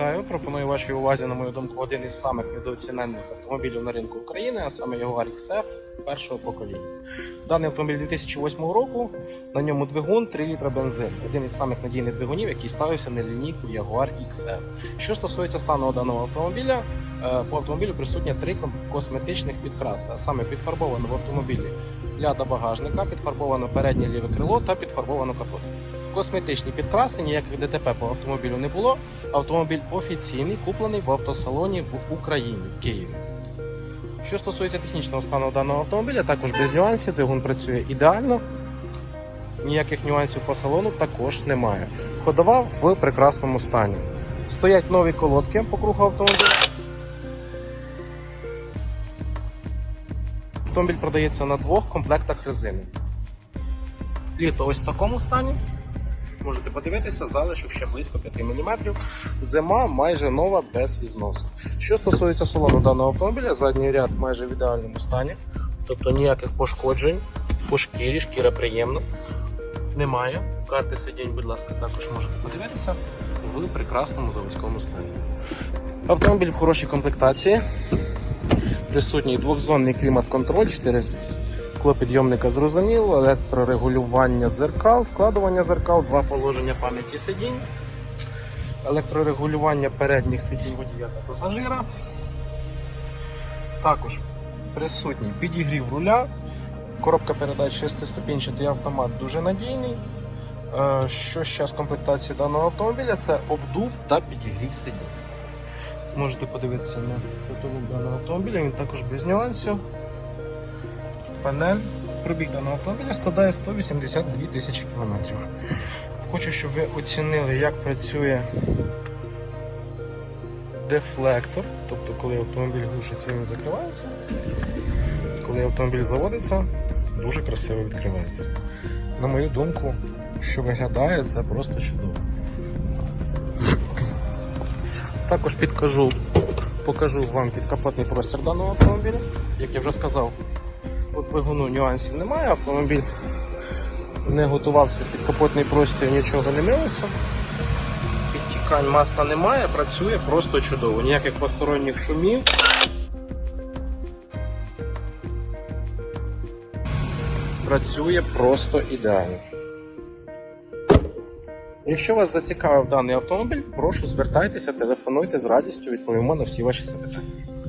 Вітаю, пропоную вашій увазі, на мою думку, один із самих недооцінених автомобілів на ринку України, а саме Jaguar XF першого покоління. Даний автомобіль 2008 року, на ньому двигун 3 літра бензин. Один із самих надійних двигунів, який ставився на лінійку Jaguar XF. Що стосується стану даного автомобіля, е, по автомобілю присутні три косметичних підкраси, а саме підфарбовано в автомобілі ляда багажника, підфарбовано переднє ліве крило та підфарбовано капот. Косметичні підкраси, ніяких ДТП по автомобілю не було. Автомобіль офіційний, куплений в автосалоні в Україні, в Києві. Що стосується технічного стану даного автомобіля, також без нюансів, двигун працює ідеально. Ніяких нюансів по салону також немає. Ходова в прекрасному стані. Стоять нові колодки по кругу автомобіля. Автомобіль продається на двох комплектах резини. Літо ось в такому стані. Можете подивитися, залишок ще близько 5 мм. Зима майже нова без ізносу. Що стосується салону даного автомобіля, задній ряд майже в ідеальному стані, тобто ніяких пошкоджень по шкірі, шкіра приємна. Немає. Карти сидінь, будь ласка, також можете подивитися в прекрасному заводському стані. Автомобіль в хорошій комплектації. Присутній двохзонний клімат-контроль, 4 склопідйомника зрозуміло, електрорегулювання дзеркал, складування дзеркал, два положення пам'яті сидінь, електрорегулювання передніх сидінь водія та пасажира. Також присутній підігрів руля, коробка передач 6-ступінчатий автомат дуже надійний. Е, Що ще з комплектації даного автомобіля? Це обдув та підігрів сидінь. Можете подивитися на потолок даного автомобіля, він також без нюансів. Панель. Пробіг даного автомобіля складає 182 тисячі кілометрів. Хочу, щоб ви оцінили, як працює дефлектор, тобто коли автомобіль глушиться, він закривається. Коли автомобіль заводиться, дуже красиво відкривається. На мою думку, що виглядає це просто чудово. Також підкажу, покажу вам підкапотний простір даного автомобіля. Як я вже сказав, по двигуну нюансів немає, автомобіль не готувався під капотний простір, нічого не милося. Підтікань масла немає, працює просто чудово. Ніяких посторонніх шумів. Працює просто ідеально. Якщо вас зацікавив даний автомобіль, прошу звертайтеся, телефонуйте з радістю, відповімо на всі ваші запитання.